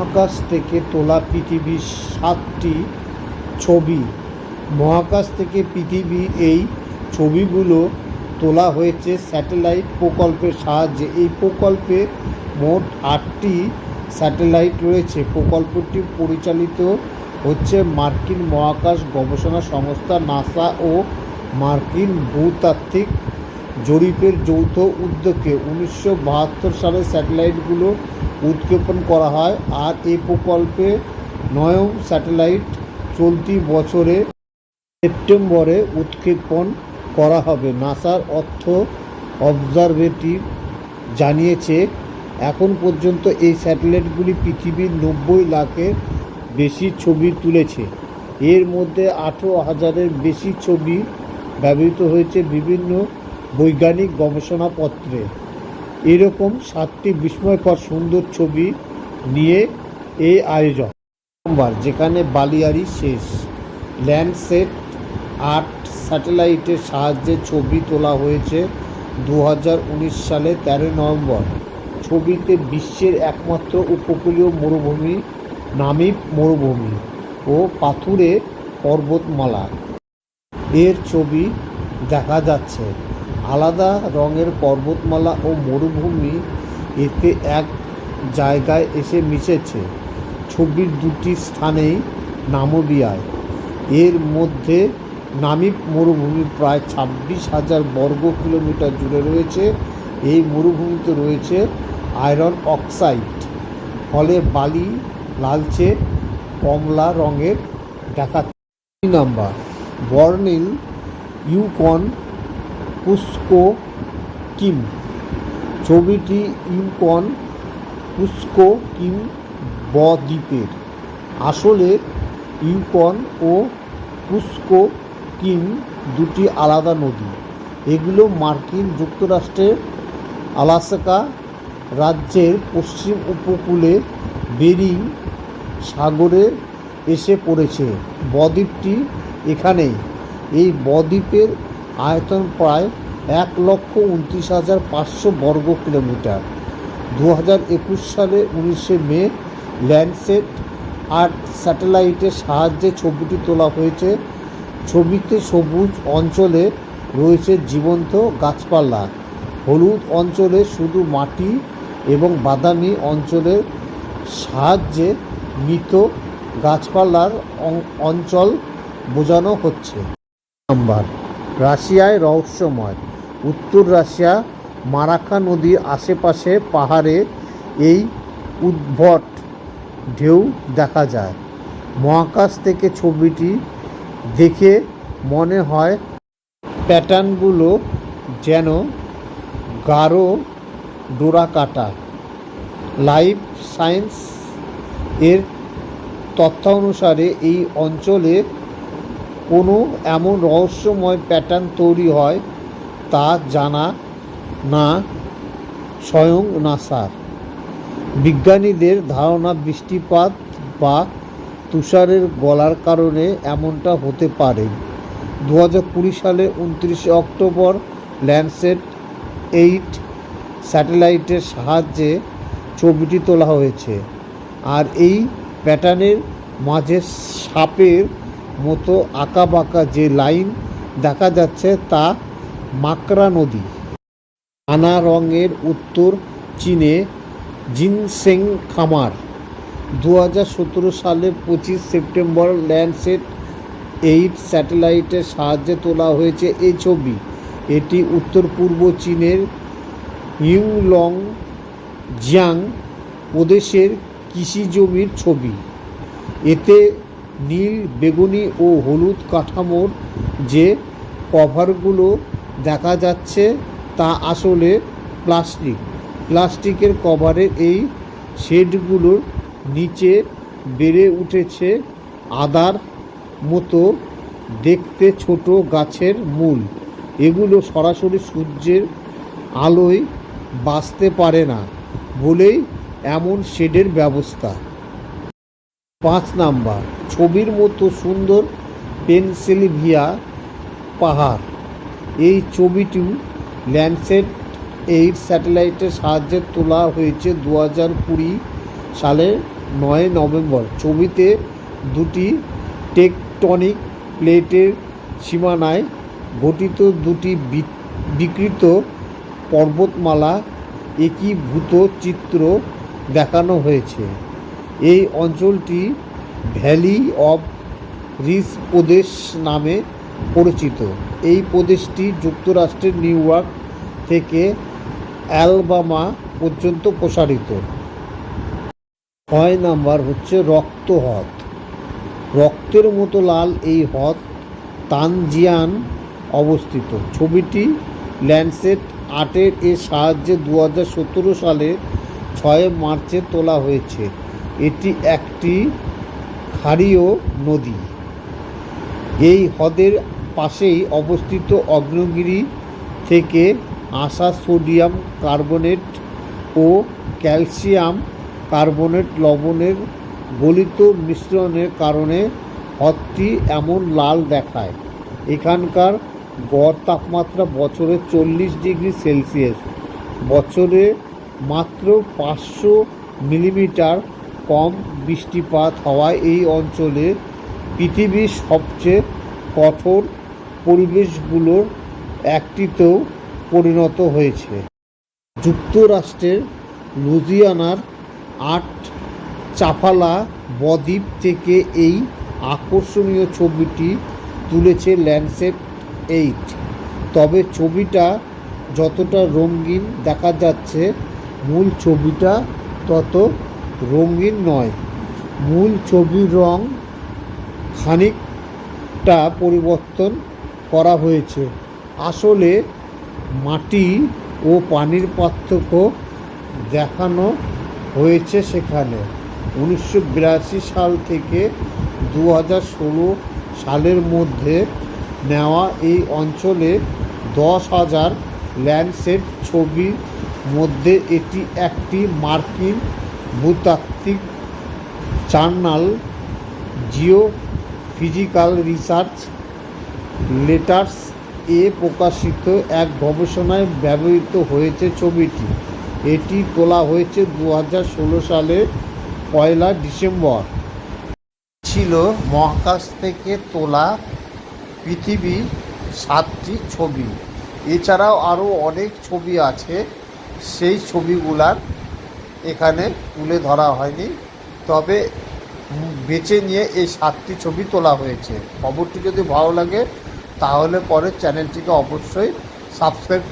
মহাকাশ থেকে তোলা পৃথিবীর সাতটি ছবি। মহাকাশ থেকে পৃথিবী এই ছবিগুলো তোলা হয়েছে স্যাটেলাইট প্রকল্পের সাহায্যে। এই প্রকল্পে মোট আটটি স্যাটেলাইট রয়েছে। প্রকল্পটি পরিচালিত হচ্ছে মার্কিন মহাকাশ গবেষণা সংস্থা, নাসা ও মার্কিন ভূতাত্ত্বিক জরিপের যৌথ উদ্যোগে উনিশশো বাহাত্তর সালে স্যাটেলাইটগুলো উৎক্ষেপণ করা হয় আর এ প্রকল্পে নয়ম স্যাটেলাইট চলতি বছরে সেপ্টেম্বরে উৎক্ষেপণ করা হবে। নাসার অর্থ অবজারভেটিভ জানিয়েছে, এখন পর্যন্ত এই স্যাটেলাইটগুলি পৃথিবীর নব্বই লাখের বেশি ছবি তুলেছে। এর মধ্যে আঠেরো হাজারের বেশি ছবি ব্যবহৃত হয়েছে। বিভিন্ন বৈজ্ঞানিক গবেষণাপত্রে। এরকম সাতটি বিস্ময়কর সুন্দর ছবি নিয়ে এই আয়োজন। সোমবার, যেখানে বালিয়ারি শেষ। ল্যান্ডসেট আট স্যাটেলাইটের সাহায্যে ছবি তোলা হয়েছে দু হাজার উনিশ সালে তেরোই নভেম্বর। ছবিতে বিশ্বের একমাত্র উপকূলীয় মরুভূমি নামিব মরুভূমি ও পাথুরে পর্বতমালা। এর ছবি দেখা যাচ্ছে। আলাদা রঙের পর্বতমালা ও মরুভূমি এতে এক জায়গায় এসে মিশেছে। ছবির দুটি স্থানেই নামবিয়ায়। এর মধ্যে নামিব মরুভূমি প্রায় ছাব্বিশ হাজার বর্গ কিলোমিটার জুড়ে রয়েছে। এই মরুভূমিতে রয়েছে আয়রন অক্সাইড। ফলে বালি, লালচে, কমলা রঙের দেখা নাম্বার বর্নিল ইউকন পুস্কো কিম। ছবিটি ইউকন পুস্কো কিম বদ্বীপের। আসলে ইউকন ও পুস্কো কিম দুটি আলাদা নদী। এগুলো মার্কিন যুক্তরাষ্ট্রের আলাস্কা রাজ্যের পশ্চিম উপকূলে বেরিং সাগরে এসে পড়েছে। বদ্বীপটি এখানেই। এই বদ্বীপের আয়তন প্রায় এক লক্ষ উনত্রিশ হাজার পাঁচশো বর্গ কিলোমিটার। দু হাজার একুশ সালে উনিশে মে ল্যান্ডসেট আট স্যাটেলাইটের সাহায্যে ছবিটি তোলা হয়েছে। ছবিতে সবুজ অঞ্চলে রয়েছে জীবন্ত গাছপালা। হলুদ অঞ্চলে শুধু মাটি এবং বাদামি অঞ্চলের সাহায্যে মৃত গাছপালার অঞ্চল বোঝানো হচ্ছে। নাম্বার রাশিয়ায় রহস্যময়। উত্তর রাশিয়া মারাখা নদীর আশেপাশে পাহাড়ে এই উদ্ভট ঢেউ দেখা যায়। মহাকাশ থেকে ছবিটি দেখে মনে হয় প্যাটার্নগুলো যেন গাঢ় ডোরা কাটা লাইফ সায়েন্স এর তথ্যানুসারে এই অঞ্চলে কোনো এমন রহস্যময় প্যাটার্ন তৈরি হয় তা জানা না স্বয়ং নাসার। বিজ্ঞানীদের ধারণা বৃষ্টিপাত বা তুষারের গলার কারণে এমনটা হতে পারে। দু হাজার কুড়ি সালে উনত্রিশে অক্টোবর ল্যান্ডসেট এইট স্যাটেলাইটের সাহায্যে ছবিটি তোলা হয়েছে। আর এই প্যাটার্নের মাঝে সাপের মতো আঁকাবাঁকা যে লাইন দেখা যাচ্ছে তা মাকড়া নদী। নানা রঙের উত্তর চীনে জিনসেং খামার। দু হাজার সতেরো সালে পঁচিশ সেপ্টেম্বর ল্যান্ডসেট এইট স্যাটেলাইটের সাহায্যে তোলা হয়েছে এই ছবি। এটি উত্তর পূর্ব চীনের ইউলং জিয়াং প্রদেশের কৃষি জমির ছবি। এতে নীল, বেগুনি ও হলুদ কাঠামোর যে কভারগুলো দেখা যাচ্ছে তা আসলে প্লাস্টিক। প্লাস্টিকের কভারের এই শেডগুলোর নিচে বেড়ে উঠেছে আদার মতো দেখতে ছোট গাছের মূল। এগুলো সরাসরি সূর্যের আলোয় বাঁচতে পারে না বলেই এমন শেডের ব্যবস্থা। পাঁচ নাম্বার ছবির মতো সুন্দর পেনসিলভিয়া পাহাড়। এই ছবিটি ল্যান্ডসেট এইট স্যাটেলাইটের সাহায্যে তোলা হয়েছে দু হাজার কুড়ি সালে নয় নভেম্বর। ছবিতে দুটি টেকটনিক প্লেটের সীমানায় গঠিত দুটি বিকৃত পর্বতমালা একীভূত চিত্র দেখানো হয়েছে। এই অঞ্চলটি ভ্যালি অব রিস প্রদেশ নামে পরিচিত। এই প্রদেশটি যুক্তরাষ্ট্রের নিউ ইয়র্ক থেকে অ্যালবামা পর্যন্ত প্রসারিত। ছয় নাম্বার হচ্ছে রক্ত হ্রদ রক্তের মতো লাল এই হ্রদ তানজিয়ান অবস্থিত। ছবিটি ল্যান্ডসেট আটের এর সাহায্যে দু হাজার সতেরো সালের ছয় মার্চে তোলা হয়েছে। এটি একটি ক্ষারীয় নদী। এই হ্রদের পাশেই অবস্থিত অগ্নগিরি থেকে আসা সোডিয়াম কার্বনেট ও ক্যালসিয়াম কার্বনেট লবণের গলিত মিশ্রণের কারণে হ্রদটি এমন লাল দেখায়। এখানকার গড় তাপমাত্রা বছরে চল্লিশ ডিগ্রি সেলসিয়াস। বছরে মাত্র পাঁচশো মিলিমিটার কম বৃষ্টিপাত হওয়ায় এই অঞ্চলে পৃথিবীর সবচেয়ে কঠোর পরিবেশগুলোর একটিতেও পরিণত হয়েছে। যুক্তরাষ্ট্রের লুজিয়ানার আট চাফালা বদ্বীপ থেকে এই আকর্ষণীয় ছবিটি তুলেছে ল্যান্ডসেট এইট। তবে ছবিটা যতটা রঙিন দেখা যাচ্ছে, মূল ছবিটা তত রঙিন নয়। মূল ছবির রং খানিকটা পরিবর্তন করা হয়েছে। আসলে মাটি ও পানির পার্থক্য দেখানো হয়েছে সেখানে। উনিশশো বিরাশি সাল থেকে দু হাজার ষোলো সালের মধ্যে নেওয়া এই অঞ্চলে দশ হাজার ল্যান্ডসেট ছবির মধ্যে এটি একটি মার্কিন ভূতাত্ত্বিক journal geophysical research letters এ প্রকাশিত এক গবেষণায় ব্যবহৃত হয়েছে ছবিটি। এটি তোলা হয়েছে দু হাজার ষোলো সালের পয়লা ডিসেম্বর। ছিল মহাকাশ থেকে তোলা পৃথিবীর সাতটি ছবি। এছাড়াও আরও অনেক ছবি আছে। সেই ছবিগুলার এখানে তুলে ধরা হয়নি। তবে বেঁচে বেছে নিয়ে এই সাতটি ছবি তোলা হয়েছে। খবরটি যদি ভালো লাগে, তাহলে পরে চ্যানেলটিকে অবশ্যই সাবস্ক্রাইব